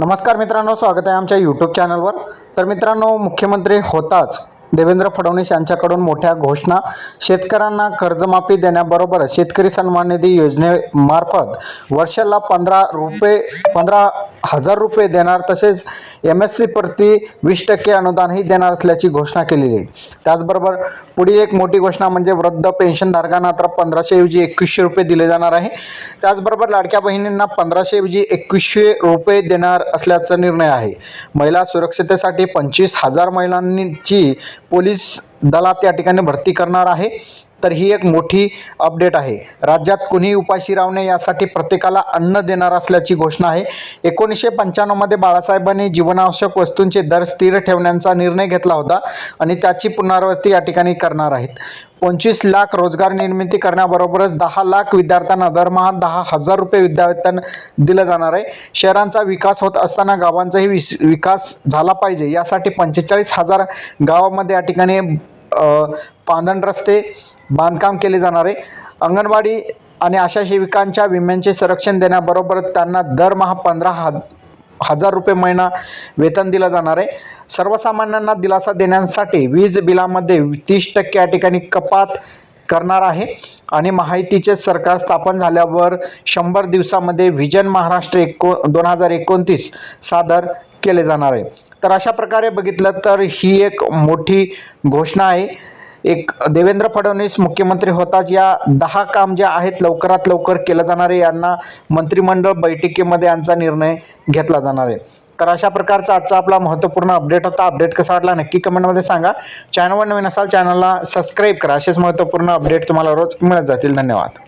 नमस्कार मित्रांनो स्वागत आहे आमच्या यूट्यूब चॅनलवर तर मित्रांनो मुख्यमंत्री होताच देवेंद्र फडणवीस यांच्याकडून मोठ्या घोषणा. शेतकऱ्यांना कर्जमाफी देण्याबरोबरच शेतकरी सन्मान निधी योजनेमार्फत वर्षाला पंधरा रुपये पंधरा हजार रुपये देणार तसेच एम एस सी प्रति वीस टक्के अनुदानही देणार असल्याची घोषणा केलेली आहे. त्याचबरोबर पुढील एक मोठी घोषणा म्हणजे वृद्ध पेन्शनधारकांना तर पंधराशेऐवजी एकवीसशे रुपये दिले जाणार आहे. त्याचबरोबर लाडक्या बहिणींना पंधराशेऐवजी एकवीसशे रुपये देणार असल्याचा निर्णय आहे. महिला सुरक्षितेसाठी पंचवीस हजार महिलांची पोलीस दलात या ठिकाणी भरती करणार आहे. तर ही एक मोठी अपडेट आहे. राज्यात कुणीही उपाशी राहू नये यासाठी प्रत्येकाला अन्न देणार असल्याची घोषणा आहे. एकोणीसशे पंच्याण्णवमध्ये बाळासाहेबांनी जीवनावश्यक वस्तूंचे दर स्थिर ठेवण्याचा निर्णय घेतला होता आणि त्याची पुनरावृत्ती या ठिकाणी करणार आहेत. पंचवीस लाख रोजगार निर्मिती करण्याबरोबरच दहा लाख विद्यार्थ्यांना दरमहा दहा हजार रुपये विद्यावेतन दिलं जाणार आहे. शहरांचा विकास होत असताना गावांचाही विस विकास झाला पाहिजे. यासाठी पंचेचाळीस हजार गावामध्ये या ठिकाणी अ, पांदण रस्ते बांधकाम केले जाणार आहे. अंगणवाडी आणि आशा सेविकांच्या विम्यांचे संरक्षण देण्याबरोबर त्यांना दरमहा पंधरा हज हजार रुपये महिना वेतन दिलं जाणार आहे. सर्वसामान्यांना दिलासा देण्यासाठी वीज बिलामध्ये तीस टक्के या ठिकाणी कपात करणार आहे. आणि माहितीचे सरकार स्थापन झाल्यावर शंभर दिवसामध्ये व्हिजन महाराष्ट्र एको दोन हजार एकोणतीस सादर केले जाणार आहे. तर अशा प्रकारे बघितलं तर ही एक मोठी घोषणा आहे. एक देवेंद्र फडणवीस मुख्यमंत्री होताच या दहा काम जे आहेत लवकरात लवकर केलं जाणार आहे. यांना मंत्रिमंडळ बैठकीमध्ये यांचा निर्णय घेतला जाणार आहे. तर अशा प्रकारचा आजचा आपला महत्त्वपूर्ण अपडेट होता. अपडेट कसा वाटला नक्की कमेंटमध्ये सांगा. चॅनलवर नवीन असाल चॅनलला सबस्क्राईब करा. असेच महत्त्वपूर्ण अपडेट तुम्हाला रोज मिळत जातील. धन्यवाद.